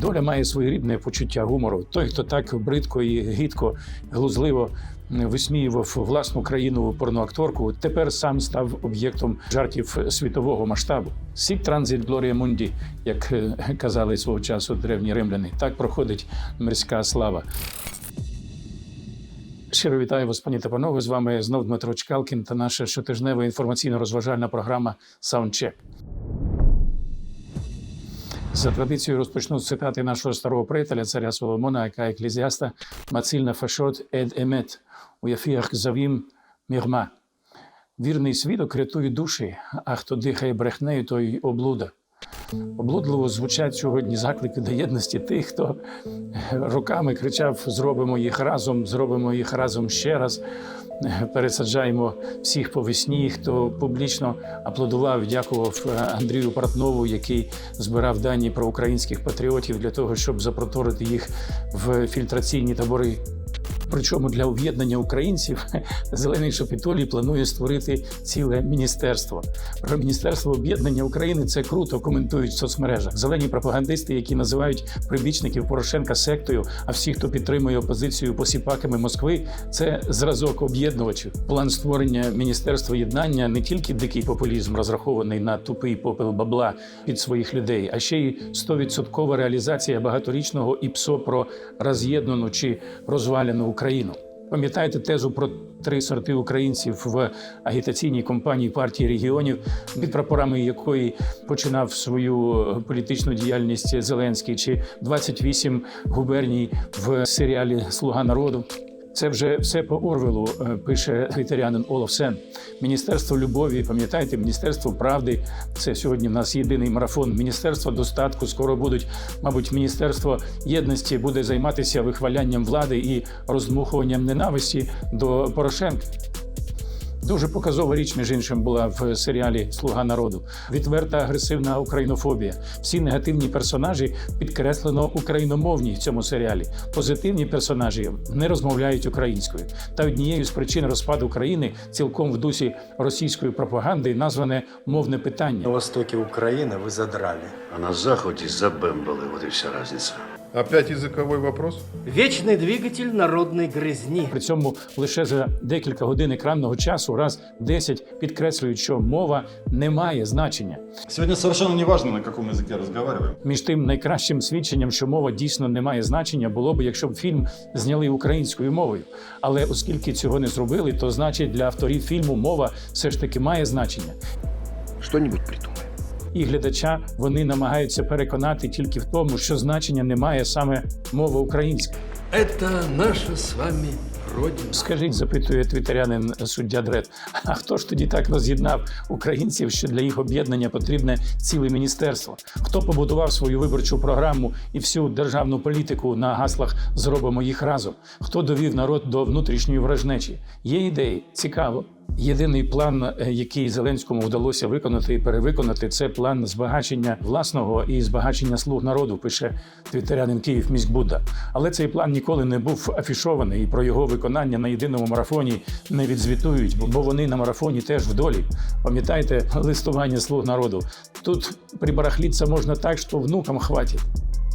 Доля має своєрідне почуття гумору. Той, хто так бридко і гидко, глузливо висміював власну країну порноакторку, тепер сам став об'єктом жартів світового масштабу. Сік транзит Глорія Мунді, як е, казали свого часу древні римляни. Так проходить мирська слава. Щиро вітаю вас, пані та панове. З вами знов Дмитро Чкалкін та наша щотижнева інформаційно-розважальна програма Саундчек. За традицією розпочну з цитати нашого старого приятеля, царя Соломона, яка еклезіаста Мацильна Фашот Ед Емет у Яфіях Завім Мірма. Вірний свідок рятує душі, а хто дихає брехнею, той облуда. Облудливо звучать сьогодні заклики до єдності тих, хто роками кричав: зробимо їх разом, зробимо їх разом ще раз. Пересаджаємо всіх по весні, хто публічно аплодував, дякував е, Андрію Портнову, який збирав дані про українських патріотів для того, щоб запроторити їх в фільтраційні табори. Причому для об'єднання українців зелений Шапітолій планує створити ціле міністерство. Про міністерство об'єднання України це круто коментують в соцмережах. Зелені пропагандисти, які називають прибічників Порошенка сектою, а всі, хто підтримує опозицію посіпаками Москви, це зразок об'єднувачів. План створення міністерства єднання не тільки дикий популізм, розрахований на тупий попел бабла під своїх людей, а ще й стовідсоткова реалізація багаторічного іпсо про роз'єднану чи розвалену Україну. Пам'ятаєте тезу про три сорти українців в агітаційній кампанії партії регіонів, під прапорами якої починав свою політичну діяльність Зеленський, чи 28 губерній в серіалі Слуга народу. Це вже все по Орвелу е, пише твітерянин Олаф Сен. Міністерство любові, пам'ятаєте, міністерство правди. Це сьогодні в нас єдиний марафон. Міністерство достатку. Скоро будуть, мабуть, міністерство єдності буде займатися вихвалянням влади і роздмухуванням ненависті до Порошенка. Дуже показова річ, між іншим, була в серіалі Слуга народу. Відверта агресивна українофобія. Всі негативні персонажі підкреслено україномовні в цьому серіалі. Позитивні персонажі не розмовляють українською. Та однією з причин розпаду країни цілком в дусі російської пропаганди назване мовне питання. На востоке Украины вы задрали. А на заході забембали, от і вся разниця. Опять языковой вопрос? Вечный двигатель народной грызни. При цьому лише за декілька годин екранного часу раз 10 підкреслюють, що мова не має значення. Сегодня совершенно не важно, на каком языке разговариваем. Між тим, найкращим свідченням, що мова дійсно не має значення, було б, якщо б фільм зняли українською мовою. Але оскільки цього не зробили, то значить для авторів фільму мова все ж таки має значення. Что-нибудь придумаем. І глядача вони намагаються переконати тільки в тому, що значення не має саме мова українська. Это наша с вами Родина. Скажіть, запитує твітерянин суддя Дред, а хто ж тоді так роз'єднав українців, що для їх об'єднання потрібне ціле міністерство? Хто побудував свою виборчу програму і всю державну політику на гаслах Зробимо їх разом? Хто довів народ до внутрішньої вражнечі? Є ідеї, цікаво. Єдиний план, е, який Зеленському вдалося виконати і перевиконати, це план збагачення власного і збагачення слуг народу, пише твітерянин Київ міськбуда. Але цей план ніколи не був афішований, і про його виконання на єдиному марафоні не відзвітують, бо вони на марафоні теж в долі. Пам'ятаєте листування слуг народу? Тут прибарахліться можна так, що внукам хватить.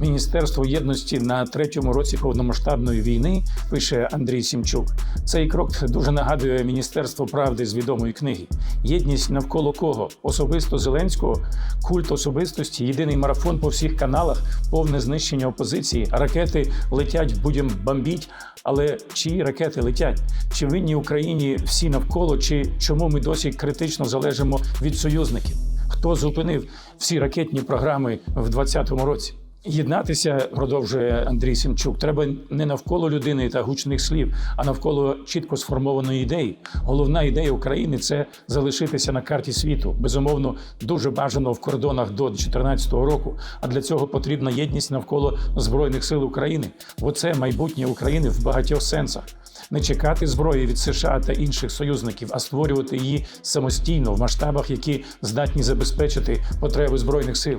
Міністерство єдності на третьому році повномасштабної війни пише Андрій Сімчук. Цей крок дуже нагадує Міністерство правди з відомої книги. Єдність навколо кого? Особисто Зеленського, культ особистості, єдиний марафон по всіх каналах, повне знищення опозиції. Ракети летять, будемо бомбіть. Але чиї ракети летять? Чи винні Україні всі навколо? Чи чому ми досі критично залежимо від союзників? Хто зупинив всі ракетні програми в 2020 році? Єднатися, продовжує Андрій Сімчук, треба не навколо людини та гучних слів, а навколо чітко сформованої ідеї. Головна ідея України це залишитися на карті світу. Безумовно, дуже бажано в кордонах до 2014 року. А для цього потрібна єдність навколо збройних сил України. Бо це майбутнє України в багатьох сенсах. Не чекати зброї від США та інших союзників, а створювати її самостійно в масштабах, які здатні забезпечити потреби збройних сил.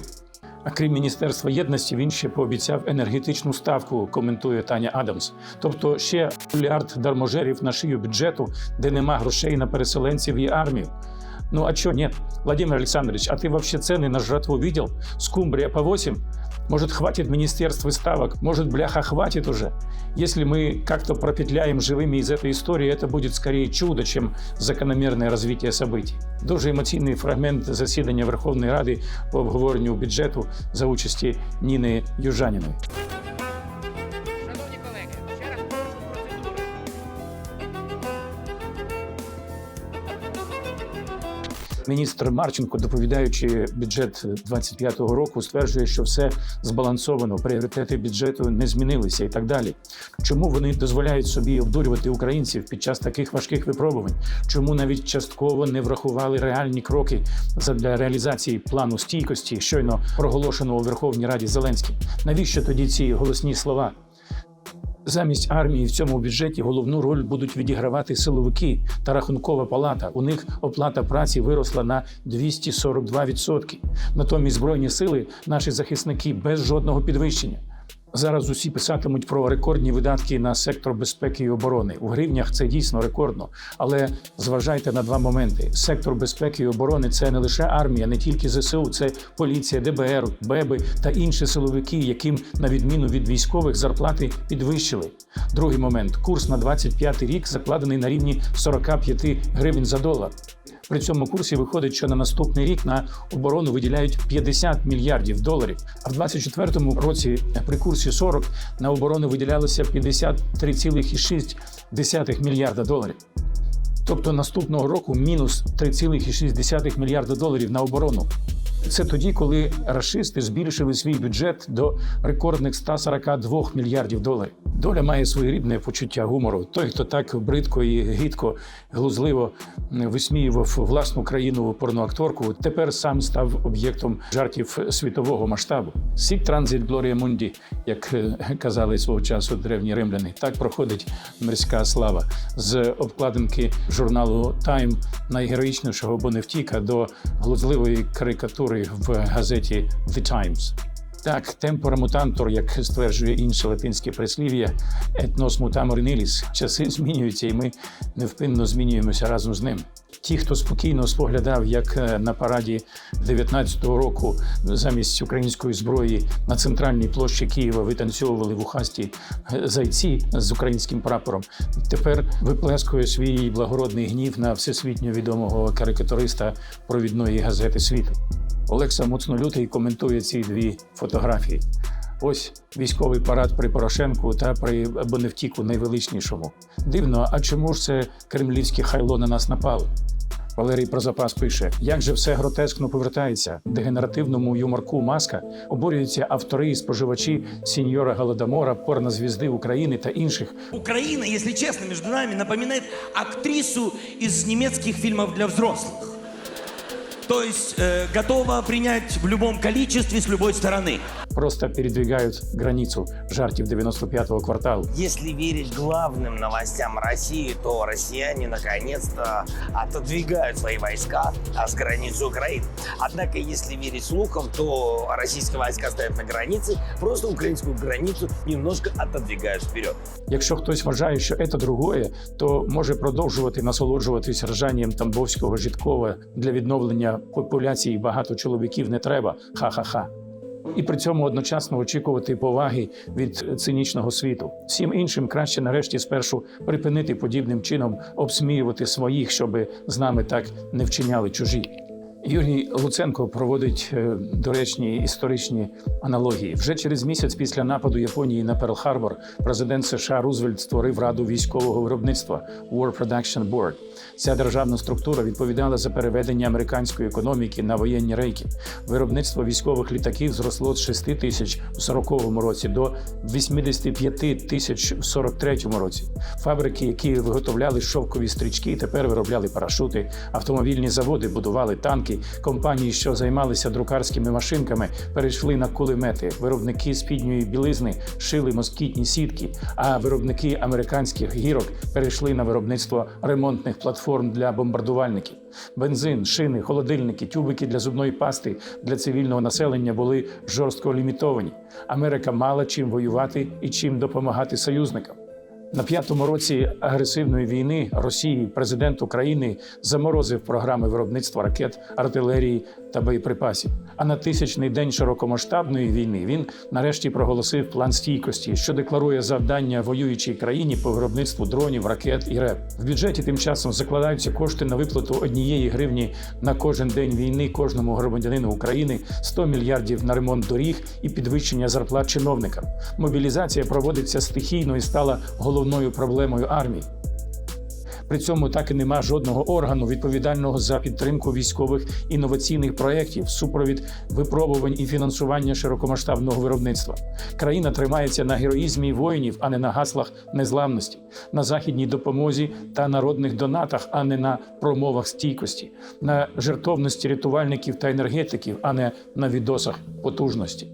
А крім міністерства єдності, він ще пообіцяв енергетичну ставку, коментує Таня Адамс. Тобто ще мільярд дарможерів на шию бюджету, де нема грошей на переселенців і армію. Ну а чого ні? Владимир Олександрович, а ти вообще цены на жратву видел? Скумбрия по 8, Может, хватит министерств и ставок? Может, бляха, хватит уже? Если мы как-то пропетляем живыми из этой истории, это будет скорее чудо, чем закономерне развитие событий. Дуже емоційний фрагмент засідання Верховної Ради по обговоренню бюджету за участі Ніни Южаніної. Міністр Марченко, доповідаючи бюджет 25-го року, стверджує, що все збалансовано, пріоритети бюджету не змінилися і так далі. Чому вони дозволяють собі обдурювати українців під час таких важких випробувань? Чому навіть частково не врахували реальні кроки для реалізації плану стійкості, щойно проголошеного у Верховній Раді Зеленським? Навіщо тоді ці голосні слова? Замість армії в цьому бюджеті головну роль будуть відігравати силовики та рахункова палата. У них оплата праці виросла на 242%. Натомість збройні сили наші захисники без жодного підвищення. Зараз усі писатимуть про рекордні видатки на сектор безпеки і оборони. У гривнях це дійсно рекордно. Але зважайте на два моменти: сектор безпеки і оборони це не лише армія, не тільки ЗСУ, це поліція, ДБР, БЕБи та інші силовики, яким на відміну від військових зарплати підвищили. Другий момент: курс на 25 рік закладений на рівні 45 гривень за долар. При цьому курсі виходить, що на наступний рік на оборону виділяють 50 мільярдів доларів. А в 24-му році при курсі 40 на оборону виділялося 53,6 мільярда доларів. Тобто наступного року мінус 3,6 мільярда доларів на оборону. Це тоді, коли рашисти збільшили свій бюджет до рекордних 142 мільярдів доларів. Доля має своєрідне почуття гумору. Той, хто так бридко і гідко, глузливо висміював власну країну порноакторку, тепер сам став об'єктом жартів світового масштабу. Сік транзит Глорія Мунді, як е, казали свого часу древні римляни, так проходить мирська слава з обкладинки журналу Тайм найгероїчнішого Боневтіка до глузливої карикатури в газеті The Times. Так, темпора мутантор, як стверджує інше латинське прислів'я, етнос мутамор ниліс. Часи змінюються, і ми невпинно змінюємося разом з ним. Ті, хто спокійно споглядав, як е, на параді 19-го року замість української зброї на центральній площі Києва витанцьовували вухасті е, зайці з українським прапором, тепер виплескує свій благородний гнів на всесвітньо відомого карикатуриста провідної газети світу. Олекса Моцнолютий коментує ці дві фотографії. Ось військовий парад при Порошенку та при Боневтіку найвеличнішому. Дивно, а чому ж це кремлівське хайло на нас напало? Валерій Прозапас пише: як же все гротескно повертається дегенеративному юморку маска обурюються автори і споживачі сіньора Голодомора, порнозвізди України та інших Украина, если честно, между нами напоминает актрису из немецких фильмов для взрослых. То есть э, готова принять в любом количестве с любой стороны. просто передвигають границю жартів 95-го кварталу. Если верить главным новостям России, то россияне наконец-то отодвигают свои войска с границы Украины. Однако, если верить слухам, то российские войска стоят на границе, просто украинскую границу немножко отодвигают вперед. Якщо хтось вважає, що це другое, то може продовжувати насолоджуватись ржанням Тамбовського Житкова для відновлення популяції багато чоловіків не треба. Ха-ха-ха. І при цьому одночасно очікувати поваги від цинічного світу. Всім іншим краще нарешті спершу припинити подібним чином обсміювати своїх, щоб з нами так не вчиняли чужі. Юрій Луценко проводить е, доречні історичні аналогії. Вже через місяць після нападу Японії на Перл-Харбор президент США Рузвельт створив раду військового виробництва War Production Board. Ця державна структура відповідала за переведення американської економіки на воєнні рейки. Виробництво військових літаків зросло з 6 тисяч у 40-му році до 85 тисяч в 43-му році. Фабрики, які виготовляли шовкові стрічки, тепер виробляли парашути. Автомобільні заводи будували танки. Компанії, що займалися друкарськими машинками, перейшли на кулемети. Виробники спідньої білизни шили москітні сітки. А виробники американських гірок перейшли на виробництво ремонтних платформ для бомбардувальників. Бензин, шини, холодильники, тюбики для зубної пасти для цивільного населення були жорстко лімітовані. Америка мала чим воювати і чим допомагати союзникам. На п'ятому році агресивної війни Росії президент України заморозив програми виробництва ракет, артилерії та боєприпасів. А на тисячний день широкомасштабної війни він нарешті проголосив план стійкості, що декларує завдання воюючій країні по виробництву дронів, ракет і РЕП. В бюджеті тим часом закладаються кошти на виплату однієї гривні на кожен день війни кожному громадянину України, 100 мільярдів на ремонт доріг і підвищення зарплат чиновникам. Мобілізація проводиться стихійно і стала головною проблемою армії. При цьому так і нема жодного органу відповідального за підтримку військових інноваційних проєктів, супровід випробувань і фінансування широкомасштабного виробництва. Країна тримається на героїзмі воїнів, а не на гаслах незламності, на західній допомозі та народних донатах, а не на промовах стійкості, на жертовності рятувальників та енергетиків, а не на відосах потужності.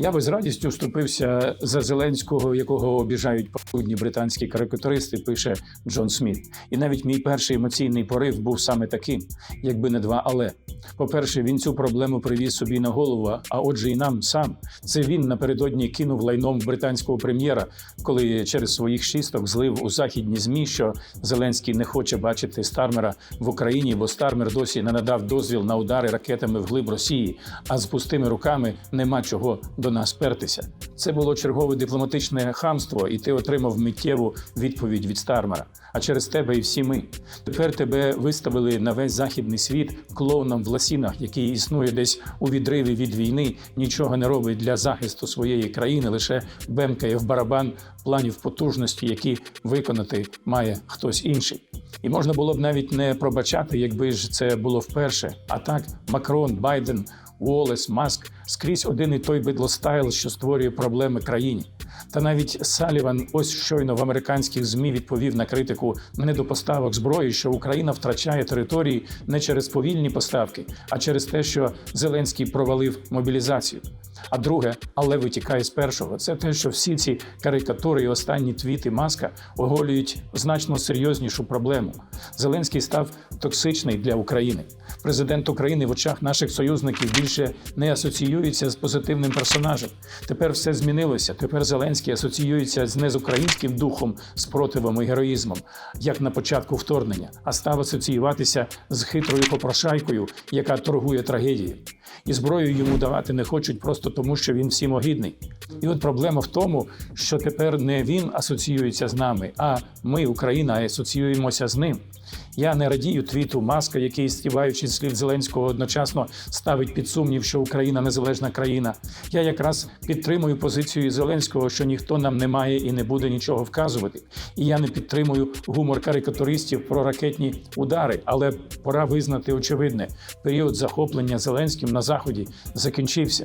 Я би з радістю вступився за Зеленського, якого обіжають паскудні британські карикатуристи, пише Джон Сміт. І навіть мій перший емоційний порив був саме таким, якби не два але. По-перше, він цю проблему привіз собі на голову, а отже, і нам сам. Це він напередодні кинув лайном британського прем'єра, коли через своїх шісток злив у західні змі, що Зеленський не хоче бачити Стармера в Україні, бо Стармер досі не надав дозвіл на удари ракетами вглиб Росії, а з пустими руками нема чого до нас пертися. Це було чергове дипломатичне хамство, і ти отримав миттєву відповідь від Стармера. А через тебе і всі ми. Тепер тебе виставили на весь західний світ клоуном в ласінах, який існує десь у відриві від війни, нічого не робить для захисту своєї країни, лише бемкає в барабан планів потужності, які виконати має хтось інший. І можна було б навіть не пробачати, якби ж це було вперше. А так Макрон, Байден, Уоллес, Маск скрізь один і той бидлостайл, що створює проблеми країні. Та навіть Саліван ось щойно в американських змі відповів на критику недопоставок зброї, що Україна втрачає території не через повільні поставки, а через те, що Зеленський провалив мобілізацію. А друге, але витікає з першого, це те, що всі ці карикатури і останні твіти маска оголюють значно серйознішу проблему. Зеленський став токсичний для України. Президент України в очах наших союзників більше не асоціюється з позитивним персонажем. Тепер все змінилося. Тепер Зеленський асоціюється з не з українським духом, спротивом і героїзмом, як на початку вторгнення, а став асоціюватися з хитрою попрошайкою, яка торгує трагедією. І зброю йому давати не хочуть просто тому, що він всім огідний. І от проблема в тому, що тепер не він асоціюється з нами, а ми, Україна, асоціюємося з ним. Я не радію твіту Маска, який, стіваючи слів Зеленського, одночасно ставить під сумнів, що Україна незалежна країна. Я якраз підтримую позицію Зеленського, що ніхто нам не має і не буде нічого вказувати. І я не підтримую гумор карикатуристів про ракетні удари. Але пора визнати очевидне: період захоплення Зеленським на заході закінчився.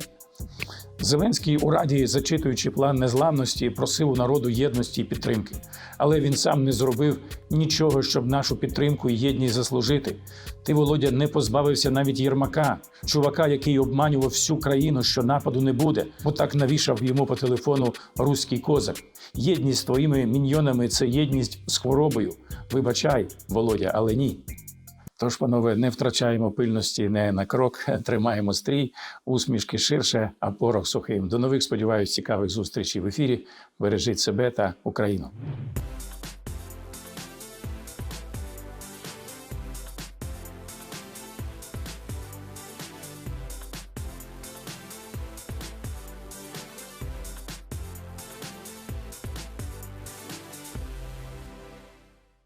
Зеленський у раді, зачитуючи план незламності, просив у народу єдності і підтримки, але він сам не зробив нічого, щоб нашу підтримку і єдність заслужити. Ти, Володя, не позбавився навіть Єрмака, чувака, який обманював всю країну, що нападу не буде, бо так навішав йому по телефону руський козак. Єдність з твоїми міньйонами це єдність з хворобою. Вибачай, Володя, але ні. Тож, панове, не втрачаємо пильності не на крок, тримаємо стрій, усмішки ширше, а порох сухим. До нових сподіваюсь, цікавих зустрічей в ефірі. Бережіть себе та Україну.